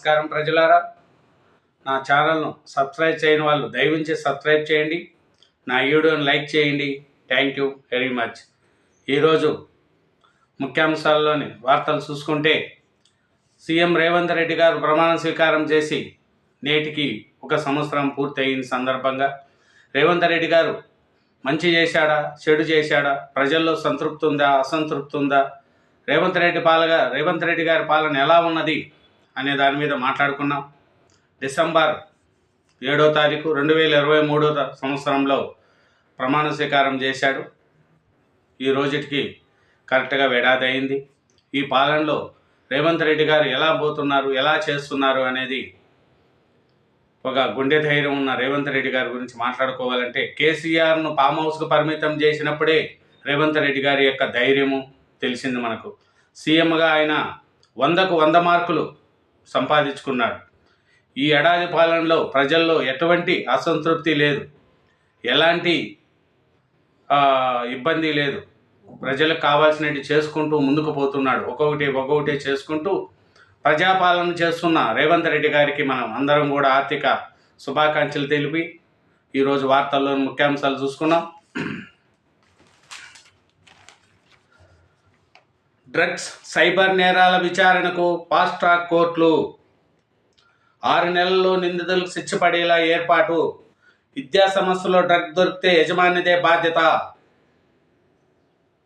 నమస్కారం ప్రజలారా. నా ఛానల్ను సబ్స్క్రైబ్ చేయని వాళ్ళు దయవించి సబ్స్క్రైబ్ చేయండి. నా వీడియోని లైక్ చేయండి. Thank you very much. ఈరోజు ముఖ్యాంశాల్లోని వార్తలు చూసుకుంటే సీఎం రేవంత్ రెడ్డి గారు ప్రమాణ స్వీకారం చేసి నేటికి ఒక సంవత్సరం పూర్తయిన సందర్భంగా రేవంత్ రెడ్డి గారు మంచి చేశాడా చెడు చేశాడా ప్రజల్లో సంతృప్తి ఉందా అసంతృప్తి ఉందా రేవంత్ రెడ్డి పాలగా రేవంత్ రెడ్డి గారి పాలన ఎలా ఉన్నది అనే దాని మీద మాట్లాడుకున్నాం. డిసెంబర్ ఏడో తారీఖు రెండు వేల ఇరవై మూడో సంవత్సరంలో ప్రమాణ స్వీకారం చేశాడు. ఈ రోజుకి కరెక్ట్గా ఏడాది అయింది. ఈ పాలనలో రేవంత్ రెడ్డి గారు ఎలా పోతున్నారు ఎలా చేస్తున్నారు అనేది ఒక గుండె ధైర్యం ఉన్న రేవంత్ రెడ్డి గారి గురించి మాట్లాడుకోవాలంటే కేసీఆర్ను ఫామ్ హౌస్కు పరిమితం చేసినప్పుడే రేవంత్ రెడ్డి గారి యొక్క ధైర్యము తెలిసింది మనకు. సీఎంగా ఆయన వందకు వంద మార్కులు సంపాదించుకున్నాడు. ఈ ఏడాది పాలనలో ప్రజల్లో ఎటువంటి అసంతృప్తి లేదు. ఎలాంటి ఇబ్బంది లేదు. ప్రజలకు కావాల్సినవి చేసుకుంటూ ముందుకు పోతున్నాడు. ఒక్కొక్కటి ఒక్కొక్కటి చేసుకుంటూ ప్రజాపాలన చేస్తున్న రేవంత్ రెడ్డి గారికి మనం అందరం కూడా ఆర్థిక శుభాకాంక్షలు తెలిపి ఈరోజు వార్తల్లో ముఖ్యాంశాలు చూసుకున్నాం. డ్రగ్స్ సైబర్ నేరాల విచారణకు ఫాస్ట్ ట్రాక్ కోర్టులు. ఆరు నెలల్లో నిందితులకు శిక్ష పడేలా ఏర్పాటు. విద్యా సంస్థలో డ్రగ్ దొరికితే యజమానిదే బాధ్యత.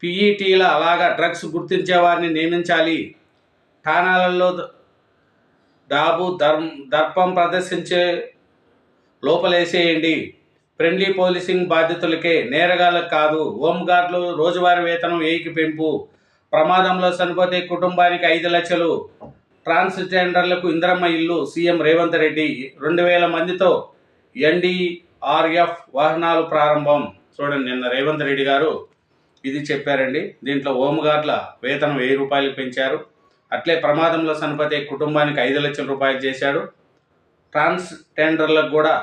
పీఈటీల అలాగా డ్రగ్స్ గుర్తించే వారిని నియమించాలి. ఠాణాలలో డాబు దర్మ దర్పం ప్రదర్శించే లోపలేసేయండి. ఫ్రెండ్లీ పోలీసింగ్ బాధ్యతలకే నేరగాళ్ళకు కాదు. హోంగార్డులు రోజువారీ వేతనం వేయికి పెంపు. ప్రమాదంలో చనిపోతే కుటుంబానికి ఐదు లక్షలు. ట్రాన్స్జెండర్లకు ఇందిరమ్మ ఇల్లు సీఎం రేవంత్ రెడ్డి. రెండు వేల మందితో ఎన్డీఆర్ఎఫ్ వాహనాలు ప్రారంభం. చూడండి నిన్న రేవంత్ రెడ్డి గారు ఇది చెప్పారండి. దీంట్లో హోంగార్డ్ల వేతనం వెయ్యి రూపాయలు పెంచారు. అట్లే ప్రమాదంలో చనిపోతే కుటుంబానికి ఐదు లక్షల రూపాయలు చేశాడు. ట్రాన్స్ టెండర్లకు కూడా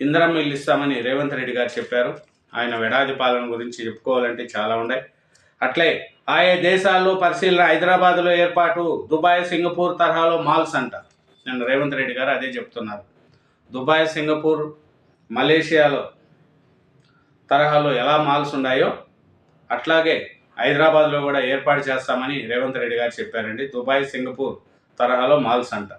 ఇందిరమ్మ ఇల్లు ఇస్తామని రేవంత్ రెడ్డి గారు చెప్పారు. ఆయన వెడాది పాలన గురించి చెప్పుకోవాలంటే చాలా ఉన్నాయి అట్లే ఆయా దేశాల్లో పరిశీలన హైదరాబాద్లో ఏర్పాటు దుబాయ్ సింగపూర్ తరహాలో మాల్స్ అంట. నిన్న రేవంత్ రెడ్డి గారు అదే చెప్తున్నారు. దుబాయ్ సింగపూర్ మలేషియాలో తరహాలో ఎలా మాల్స్ ఉన్నాయో అట్లాగే హైదరాబాద్లో కూడా ఏర్పాటు చేస్తామని రేవంత్ రెడ్డి గారు చెప్పారండి. దుబాయ్ సింగపూర్ తరహాలో మాల్స్ అంట.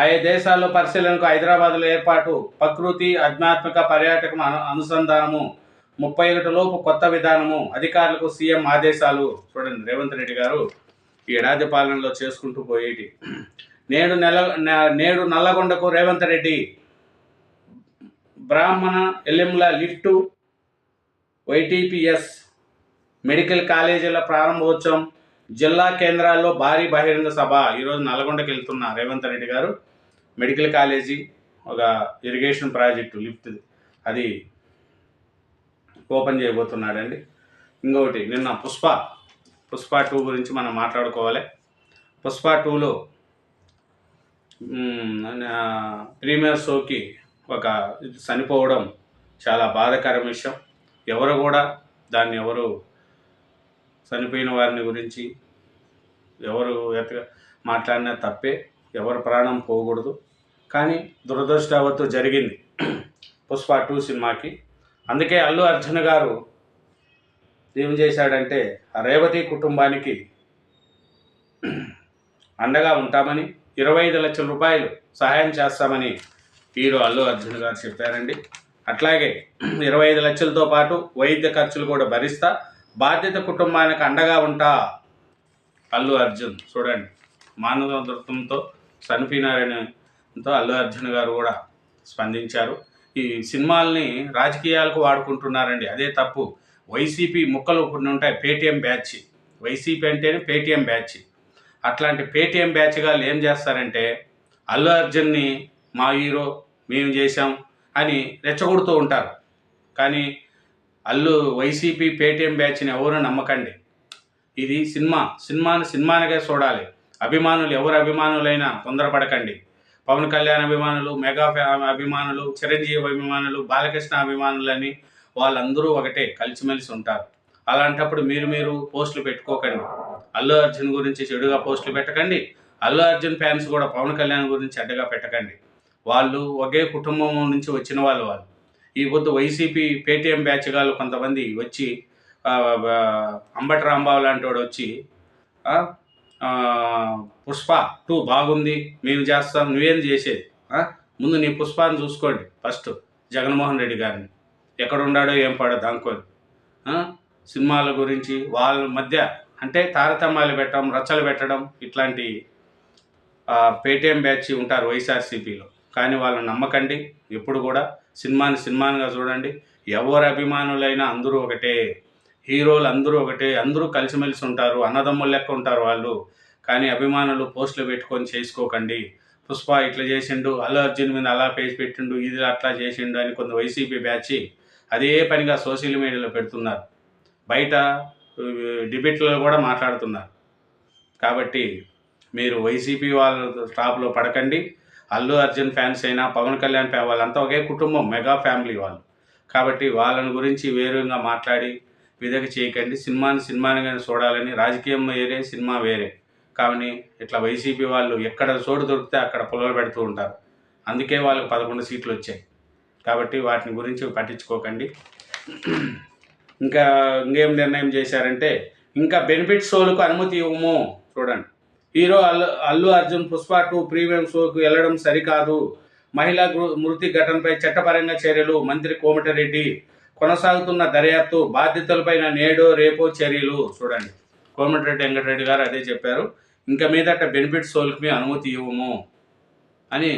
ఆయా దేశాల్లో పరిశీలనకు హైదరాబాద్లో ఏర్పాటు ప్రకృతి ఆధ్యాత్మిక పర్యాటకం అను అనుసంధానము ముప్పై ఒకటి లోపు కొత్త విధానము అధికారులకు సీఎం ఆదేశాలు చూడండి రేవంత్ రెడ్డి గారు ఈ ఏడాది పాలనలో చేసుకుంటూ పోయేటి. నేడు నెల నేడు నల్లగొండకు రేవంత్ రెడ్డి బ్రాహ్మణ ఎల్లెంల లిఫ్టు వైటీపీఎస్ మెడికల్ కాలేజీల ప్రారంభోత్సవం జిల్లా కేంద్రాల్లో భారీ బహిరంగ సభ ఈరోజు నల్గొండకి వెళ్తున్న రేవంత్ రెడ్డి గారు. మెడికల్ కాలేజీ ఒక ఇరిగేషన్ ప్రాజెక్టు లిఫ్ట్ అది ఓపెన్ చేయబోతున్నాడండి. ఇంకొకటి నిన్న పుష్ప పుష్ప టూ గురించి మనం మాట్లాడుకోవాలి. పుష్ప టూలో ప్రీమియర్ షోకి ఒక ఇది చనిపోవడం చాలా బాధాకరం విషయం. ఎవరు కూడా దాన్ని ఎవరు చనిపోయిన వారిని గురించి ఎవరు ఎత్త మాట్లాడినా తప్పే ఎవరు ప్రాణం పోకూడదు. కానీ దురదృష్టవత్తు జరిగింది. పుష్ప టూ సినిమాకి అందుకే అల్లు అర్జున్ గారు ఏం చేశాడంటే ఆ రేవతి కుటుంబానికి అండగా ఉంటామని ఇరవై ఐదు లక్షల రూపాయలు సహాయం చేస్తామని హీరో అల్లు అర్జున్ గారు చెప్పారండి. అట్లాగే ఇరవై ఐదు లక్షలతో పాటు వైద్య ఖర్చులు కూడా భరిస్తా బాధ్యత కుటుంబానికి అండగా ఉంటా అల్లు అర్జున్. చూడండి మానవ దృత్వంతో సన్ఫీనారాయణతో అల్లు అర్జున్ గారు కూడా స్పందించారు. ఈ సినిమాల్ని రాజకీయాలకు వాడుకుంటున్నారండి. అదే తప్పు. వైసీపీ ముక్కలు కొన్ని ఉంటాయి. Paytm batch. వైసీపీ అంటేనే పేటీఎం బ్యాచ్. అట్లాంటి పేటీఎం బ్యాచ్ ఏం చేస్తారంటే అల్లు అర్జున్ని మా హీరో మేము చేశాం అని రెచ్చగొడుతూ ఉంటారు. కానీ అల్లు వైసీపీ పేటీఎం బ్యాచ్ని ఎవరు నమ్మకండి. ఇది సినిమా. సినిమాను సినిమానిగా చూడాలి. అభిమానులు ఎవరు అభిమానులైనా తొందరపడకండి. పవన్ కళ్యాణ్ అభిమానులు మెగా అభిమానులు చిరంజీవి అభిమానులు బాలకృష్ణ అభిమానులని వాళ్ళందరూ ఒకటే కలిసిమెలిసి ఉంటారు. అలాంటప్పుడు మీరు మీరు పోస్టులు పెట్టుకోకండి. అల్లు అర్జున్ గురించి చెడుగా పోస్టులు పెట్టకండి. అల్లు అర్జున్ ఫ్యాన్స్ కూడా పవన్ కళ్యాణ్ గురించి అడ్డగా పెట్టకండి. వాళ్ళు ఒకే కుటుంబం నుంచి వచ్చిన వాళ్ళు వాళ్ళు. ఈ పొద్దు వైసీపీ పేటీఎం బ్యాచ్ గాళ్ళు కొంతమంది వచ్చి అంబటి రాంబాబు లాంటి వాడు వచ్చి పుష్ప టూ బాగుంది మేము చేస్తాం నువ్వేం చేసేది? ముందు నీ పుష్పాన్ని చూసుకోండి ఫస్ట్ జగన్మోహన్ రెడ్డి గారిని. ఎక్కడ ఉన్నాడో ఏం పాడో దానికోని సినిమాల గురించి వాళ్ళ మధ్య అంటే తారతమ్యాలు పెట్టడం రచ్చలు పెట్టడం ఇట్లాంటి ఆ, పేటీఎం బ్యాచ్ ఉంటారు వైఎస్ఆర్సీపీలో. కానీ వాళ్ళని నమ్మకండి ఎప్పుడు కూడా సినిమాని సినిమానిగా చూడండి. ఎవరు అభిమానులైనా అందరూ ఒకటే. హీరోలు అందరూ ఒకటే అందరూ కలిసిమెలిసి ఉంటారు అన్నదమ్ములు లెక్క ఉంటారు వాళ్ళు. కానీ అభిమానులు పోస్టులు పెట్టుకొని చేసుకోకండి. పుష్ప ఇట్లా చేసిండు అల్లు అర్జున్ మీద అలా పేజ్ పెట్టిండు ఇది అట్లా చేసిండు అని కొంత వైసీపీ బ్యాచ్ అదే పనిగా సోషల్ మీడియాలో పెడుతున్నారు. బయట డిబేట్లలో కూడా మాట్లాడుతున్నారు. కాబట్టి మీరు వైసీపీ వాళ్ళ టాప్లో పడకండి. అల్లు అర్జున్ ఫ్యాన్స్ అయినా పవన్ కళ్యాణ్ ఫ్యాన్ వాళ్ళంతా ఒకే కుటుంబం మెగా ఫ్యామిలీ వాళ్ళు. కాబట్టి వాళ్ళని గురించి వేరుగా మాట్లాడి విధంగా చేయకండి. సినిమాని సినిమానిగానే చూడాలని రాజకీయం వేరే సినిమా వేరే. కానీ ఇట్లా వైసీపీ వాళ్ళు ఎక్కడ చోటు దొరికితే అక్కడ పొలలు పెడుతూ ఉంటారు. అందుకే వాళ్ళకి పదకొండు సీట్లు వచ్చాయి. కాబట్టి వాటిని గురించి పట్టించుకోకండి. ఇంకా ఇంకేం నిర్ణయం చేశారంటే ఇంకా బెనిఫిట్ షోలకు అనుమతి ఇవ్వము. చూడండి. Hero Allu Allu Arjun Pushpa two premium షోకు వెళ్ళడం సరికాదు. మహిళా గృ- మృతి ఘటనపై చట్టపరంగా చర్యలు. మంత్రి కోమటిరెడ్డి కొనసాగుతున్న దర్యాప్తు బాధ్యతలపైన నేడో రేపో చర్యలు చూడండి. కోమటిరెడ్డి వెంకటరెడ్డి గారు అదే చెప్పారు. ఇంకా మీదట బెనిఫిట్ సోల్కి మీ అనుమతి ఇవ్వము అని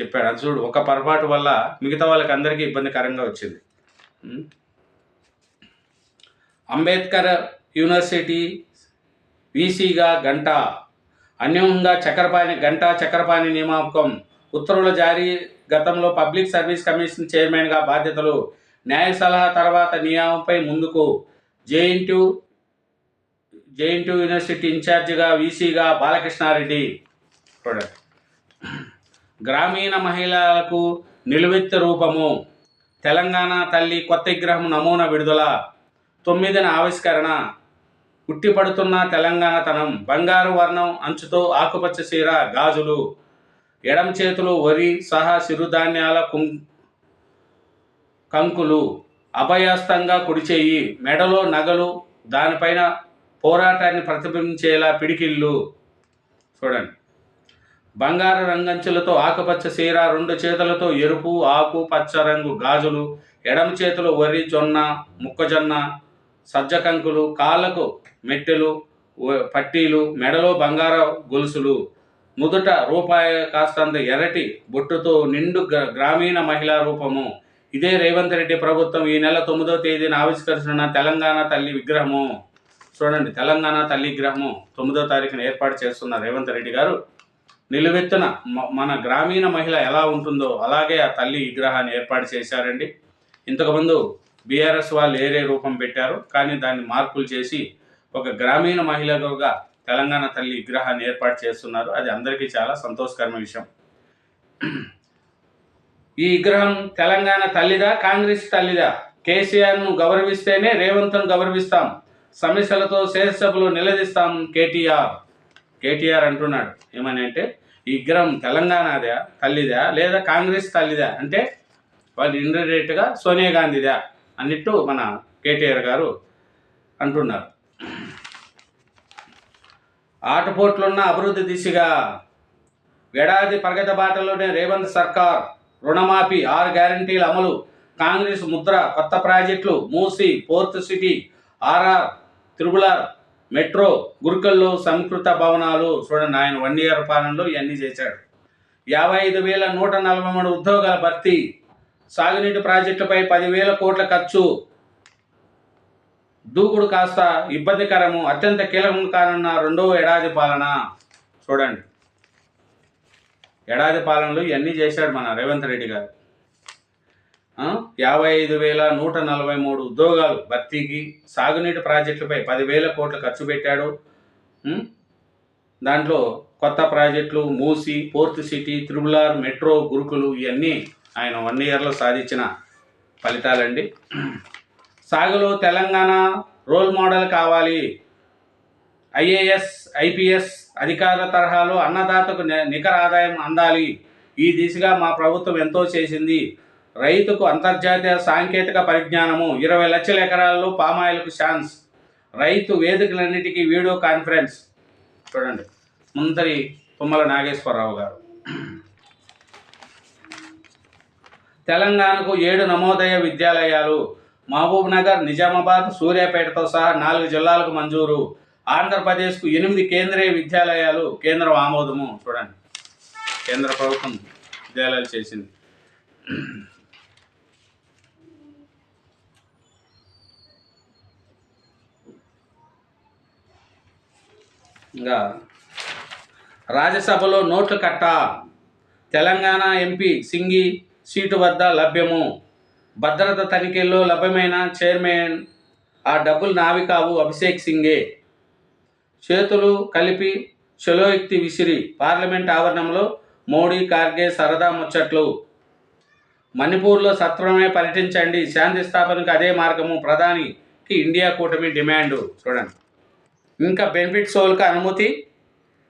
చెప్పాడు. అది చూడు ఒక పొరపాటు వల్ల మిగతా వాళ్ళకి అందరికీ ఇబ్బందికరంగా వచ్చింది. అంబేద్కర్ యూనివర్సిటీ వీసీగా గంట అన్యంగా చక్రపాణి గంట చక్రపాణి నియామకం ఉత్తర్వుల జారీ గతంలో పబ్లిక్ సర్వీస్ కమిషన్ చైర్మన్గా బాధ్యతలు న్యాయ సలహా తర్వాత నియామంపై ముందుకు జేఎన్టీ జేఎన్టీ యూనివర్సిటీ ఇన్ఛార్జిగా వీసీగా బాలకృష్ణారెడ్డి చూడండి గ్రామీణ మహిళలకు నిలువెత్తు రూపము. తెలంగాణ తల్లి కొత్త విగ్రహం నమూనా విడుదల. తొమ్మిదిన ఆవిష్కరణ. ఉట్టిపడుతున్న తెలంగాణతనం బంగారు వర్ణం అంచుతో ఆకుపచ్చ చీర గాజులు. ఎడమ చేతులు వరి సహా సిరుధాన్యాల కుం కంకులు అభయాస్తంగా కుడిచేయి మెడలో నగలు దానిపైన పోరాటాన్ని ప్రతిబింబించేలా పిడికిళ్ళు. చూడండి. బంగారు రంగంచులతో ఆకుపచ్చ చీర రెండు చేతులతో ఎరుపు ఆకు పచ్చ రంగు గాజులు ఎడమ చేతిలో వరి జొన్న మొక్కజొన్న సజ్జ కంకులు కాళ్ళకు మెట్టెలు పట్టీలు మెడలో బంగారు గొలుసులు. ముదుట రూపాయి కాస్తంత ఎర్రటి బొట్టుతో నిండు గ్రామీణ మహిళా రూపము. ఇదే రేవంత్ రెడ్డి ప్రభుత్వం ఈ నెల తొమ్మిదో తేదీన ఆవిష్కరిస్తున్న తెలంగాణ తల్లి విగ్రహము. చూడండి తెలంగాణ తల్లి విగ్రహము తొమ్మిదో తారీఖున ఏర్పాటు చేస్తున్న రేవంత్ రెడ్డి గారు. నిలువెత్తున మన గ్రామీణ మహిళ ఎలా ఉంటుందో అలాగే ఆ తల్లి విగ్రహాన్ని ఏర్పాటు చేశారండి. ఇంతకుముందు బీఆర్ఎస్ వాళ్ళు ఏరే రూపం పెట్టారు కానీ దాన్ని మార్పులు చేసి ఒక గ్రామీణ మహిళగా తెలంగాణ తల్లి విగ్రహాన్ని ఏర్పాటు చేస్తున్నారు. అది అందరికీ చాలా సంతోషకరమైన విషయం. ఈ విగ్రహం తెలంగాణ తల్లిదా కాంగ్రెస్ తల్లిదా? కేసీఆర్ను గౌరవిస్తేనే రేవంత్ను గౌరవిస్తాం. సమస్యలతో శాసనసభలో నిలదీస్తాం కేటీఆర్. కేటీఆర్ అంటున్నాడు. ఏమని అంటే ఈ విగ్రహం తెలంగాణదా తల్లిదా లేదా కాంగ్రెస్ తల్లిదా? అంటే వాళ్ళు ఇండైరెక్ట్గా సోనియా గాంధీదా అన్నట్టు మన కేటీఆర్ గారు అంటున్నారు. ఆటపోట్లున్న అభివృద్ధి దిశగా ఏడాది ప్రగతి బాటలోనే రేవంత్ సర్కార్ రుణమాఫీ ఆరు గ్యారంటీల అమలు. కాంగ్రెస్ ముద్ర కొత్త ప్రాజెక్టులు మూసి ఫోర్త్ సిటీ ఆర్ఆర్ తిరుమలార్ మెట్రో గుర్కల్లో సంస్కృత భవనాలు. చూడండి ఆయన వన్ ఇయర్ పాలనలో ఇవన్నీ చేశాడు. యాభై ఐదు వేల నూట నలభై మూడు ఉద్యోగాల భర్తీ. సాగునీటి ప్రాజెక్టుపై పదివేల కోట్ల ఖర్చు. దూకుడు కాస్త ఇబ్బందికరము. అత్యంత కీలకం కానున్న రెండవ ఏడాది పాలన. చూడండి. ఏడాది పాలనలో ఇవన్నీ చేశాడు మన రేవంత్ రెడ్డి గారు. యాభై ఐదు వేల నూట నలభై మూడు ఉద్యోగాలు భర్తీకి సాగునీటి ప్రాజెక్టులపై పదివేల కోట్లు ఖర్చు పెట్టాడు. దాంట్లో కొత్త ప్రాజెక్టులు Musi port city triple R metro గురుకులు ఇవన్నీ ఆయన వన్ ఇయర్లో సాధించిన ఫలితాలండి. సాగులో తెలంగాణ రోల్ మోడల్ కావాలి. ఐఏఎస్ ఐపీఎస్ అధికారుల తరహాలో అన్నదాతకు ని- నికర ఆదాయం అందాలి. ఈ దిశగా మా ప్రభుత్వం ఎంతో చేసింది. రైతుకు అంతర్జాతీయ సాంకేతిక పరిజ్ఞానము ఇరవై లక్షల ఎకరాల్లో పామాయిల్కు ఛాన్స్. రైతు వేదికలన్నిటికీ వీడియో కాన్ఫరెన్స్. చూడండి. ముందరి తుమ్మల నాగేశ్వరరావు గారు. తెలంగాణకు ఏడు నమోదయ విద్యాలయాలు. మహబూబ్ నగర్ నిజామాబాద్ సూర్యాపేటతో సహా నాలుగు జిల్లాలకు మంజూరు. ఆంధ్రప్రదేశ్కు ఎనిమిది కేంద్రీయ విద్యాలయాలు కేంద్రం ఆమోదము. చూడండి. కేంద్ర ప్రభుత్వం విద్యాలయాలు చేసింది. ఇంకా రాజ్యసభలో నోట్లు కట్ట. తెలంగాణ ఎంపీ సింగి సీటు వద్ద లభ్యము. భద్రత తనిఖీల్లో లభ్యమైన చైర్మన్. ఆ డబ్బులు నావి కావు అభిషేక్ సింగే. చేతులు కలిపి చలోయుక్తి విసిరి పార్లమెంట్ ఆవరణంలో మోడీ కార్గే సరదా ముచ్చట్లు. మణిపూర్లో సత్వరమే పర్యటించండి. శాంతి స్థాపనకు అదే మార్గము. ప్రధానికి ఇండియా కూటమి డిమాండు. చూడండి. ఇంకా బెనిఫిట్ షోలకు అనుమతి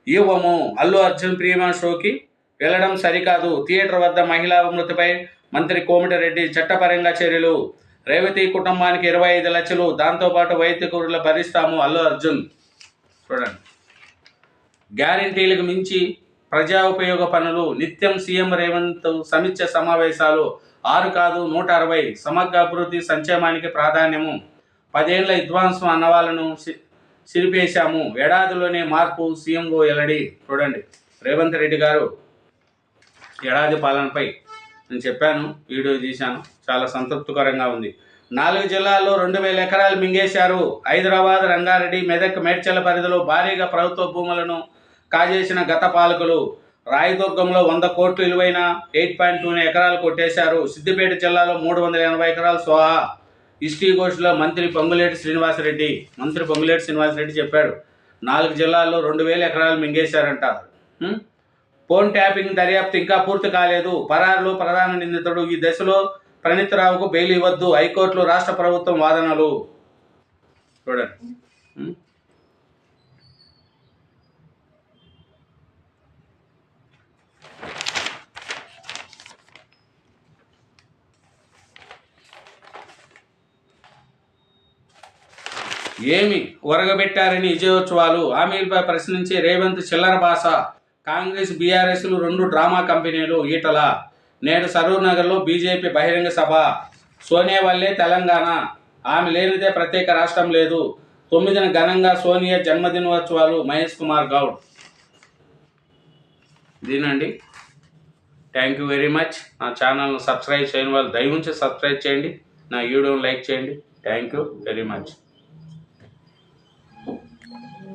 ఇవ్వము. అల్లు అర్జున్ ప్రియమా షోకి వెళ్ళడం సరికాదు. థియేటర్ వద్ద మహిళా మృతిపై మంత్రి కోమటిరెడ్డి చట్టపరంగా చర్యలు. రేవతి కుటుంబానికి ఇరవై ఐదు లక్షలు. దాంతోపాటు వైద్య కూరలు భరిస్తాము అల్లు అర్జున్. చూడండి. గ్యారంటీలకు మించి ప్రజా ఉపయోగ పనులు నిత్యం సీఎం రేవంత్ సమిత్య సమావేశాలు ఆరు కాదు నూట అరవై సమగ్ర అభివృద్ధి సంక్షేమానికి ప్రాధాన్యము. పదేళ్ళ విద్వాంసం అన్నవాళ్ళను సిరిపేశాము. ఏడాదిలోనే మార్పు సీఎంఓ ఎల్లడి. చూడండి. రేవంత్ రెడ్డి గారు ఏడాది పాలనపై నేను చెప్పాను వీడియో తీశాను. చాలా సంతృప్తికరంగా ఉంది. నాలుగు జిల్లాల్లో రెండు వేల ఎకరాలు మింగేశారు. హైదరాబాద్ రంగారెడ్డి మెదక్ మేడ్చల పరిధిలో భారీగా ప్రభుత్వ భూములను కాజేసిన గత పాలకులు రాయదుర్గంలో వంద కోట్లు విలువైన ఎయిట్ పాయింట్ టూ ఎకరాలు కొట్టేశారు. సిద్దిపేట జిల్లాలో మూడు వందల ఎనభై ఎకరాలు సోహా. హిస్టరీ గోష్ఠిలో మంత్రి పొంగులేటి శ్రీనివాసరెడ్డి మంత్రి పొంగులేటి శ్రీనివాసరెడ్డి చెప్పాడు. నాలుగు జిల్లాల్లో రెండు వేల ఎకరాలు మింగేశారంట. ఫోన్ ట్యాపింగ్ దర్యాప్తు ఇంకా పూర్తి కాలేదు. పరారులో ప్రధాన నిందితుడు ఈ దశలో ప్రణీతరావుకు బెయిల్ ఇవ్వద్దు. హైకోర్టులో రాష్ట్ర ప్రభుత్వం వాదనలు. చూడండి. ఏమి ఒరగబెట్టారని విజయోత్సవాలు? హామీలపై ప్రశ్నించి రేవంత్ చిల్లర భాష కాంగ్రెస్ బీఆర్ఎస్లు రెండు డ్రామా కంపెనీలు ఈటల. నేడు సరూర్ నగర్లో బీజేపీ బహిరంగ సభ. సోనియా వల్లే తెలంగాణ. ఆమె లేనిదే ప్రత్యేక రాష్ట్రం లేదు. తొమ్మిదిన ఘనంగా సోనియా జన్మదినోత్సవాలు మహేష్ కుమార్ గౌడ్. దీనండి థ్యాంక్ యూ వెరీ మచ్ నా ఛానల్ను సబ్స్క్రైబ్ చేయని వాళ్ళు దయవుంచి సబ్స్క్రైబ్ చేయండి. నా వీడియోని లైక్ చేయండి. Thank you very much